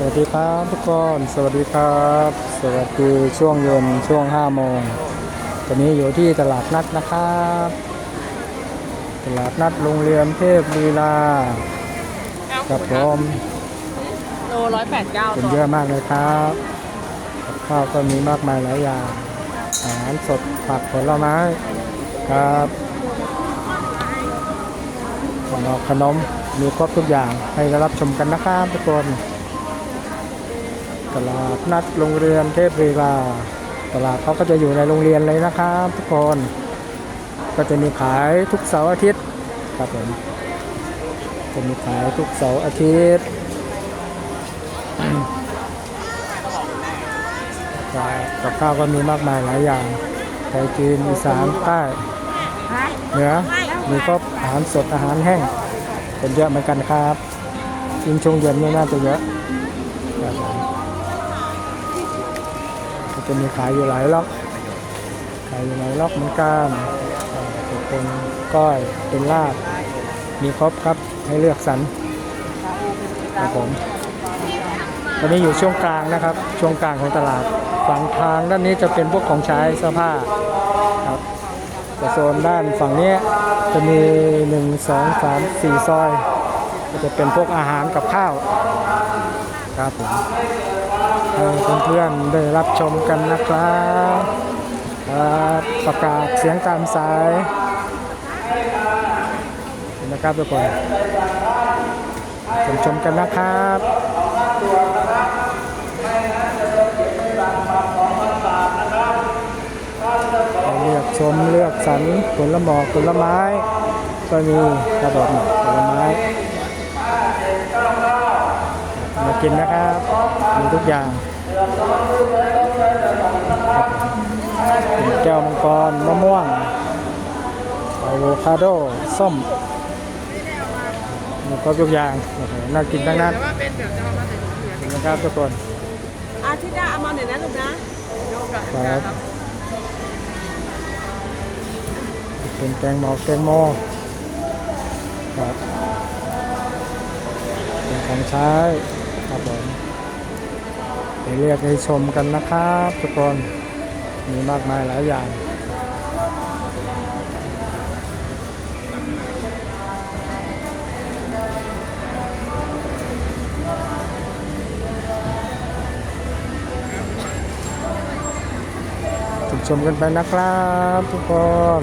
สวัสดีครับทุกคนสวัสดีครับ สวัสดีช่วงเย็นช่วง5โมงตอนนี้อยู่ที่ตลาดนัดนะครับ ตลาดนัดโรงเรียนเทพลีลากับผมโลร้อยแปดเก้าเป็นตัวเยอะมากเลยครับกับข้าวก็มีมากมายหลายอย่างอาหารสดผักผลไม้ครับขนมขนมมีครบทุกอย่างให้ได้รับชมกันนะครับทุกคน ตลาดนัดโรงเรียนเทพลีลาตลาดเขาก็จะอยู่ในโรงเรียนเลยนะครับทุกคน ก็จะมีขายทุกเสาร์อาทิตย์ครับผมจะมีขายทุกเสาร์อาทิตย์กับข้าวก็มีมากมายหลายอย่างไทยจีนอีสานใต้เหนือมีครบอาหารสดอาหารแห้งเป็นเยอะเหมือนกันครับยิ่งช่วงเย็นนี่น่าจะเยอะ จะมีขายอยู่หลายล็อกขายอยู่หลายล็อกเหมือนกันอ่าจะเป็นก้อยเป็นลาบ มีครบครับให้เลือกสรรครับผมตอนนี้อยู่ช่วงกลางนะครับ ช่วงกลางของตลาดฝั่งทางด้านนี้จะเป็นพวกของใช้เสื้อผ้าครับแต่โซนด้านฝั่งนี้จะมี 1 2 3 4ซอย ก็จะเป็นพวกอาหารกับข้าวครับผม ให้เพื่อนๆได้รับชมกันนะครับครับประกาศเสียงตามสายนะครับทุกคนชมชมกันนะครับเลือกชมเลือกสรรผลหมอกผลไม้ก็มีกระบอกผลไม้ มากินนะครับมีทุกอย่างเป็นแก้วมังกรมะม่วงอะโวคาโดส้มมีครบทุกอย่างโอ้โหน่ากินทั้งนั้นแต่ว่าเป็นแบบจะเอามาถึงเหลือนะครับทุกคนอาทิตย์หน้าเอามาหน่อยนะลูกนะโยกกับครับเป็นแกงหมอกแกงโมครับเป็นของใช้ ครับผมไปเรียกให้ชมกันนะครับทุกคนมีมากมายหลายอย่างชมชมกันไปนะครับทุกคน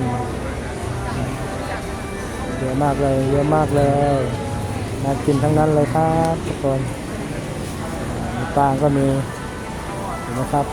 เยอะมากเลยเยอะมากเลยน่ากินทั้งนั้นเลยครับทุกคน ต่างก็มีเห็นไหมครับ